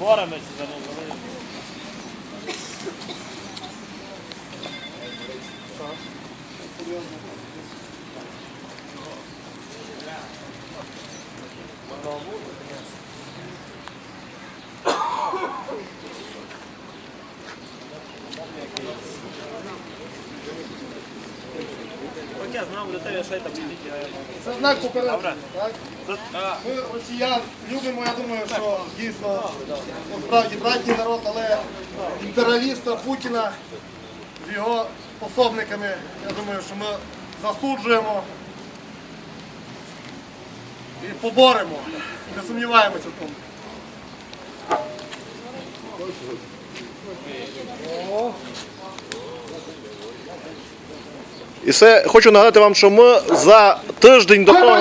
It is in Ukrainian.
Bu ara mı sizden o zaman? Bravo. От я знав, тебе ще там. Це знак попередження, так? Ми росіян любимо, я думаю, що дійсно насправді братній народ, але імперіаліста Путіна з його пособниками, я думаю, що ми засуджуємо і поборемо. Не сумніваємося в тому. І все хочу нагадати вам, що ми за тиждень до того.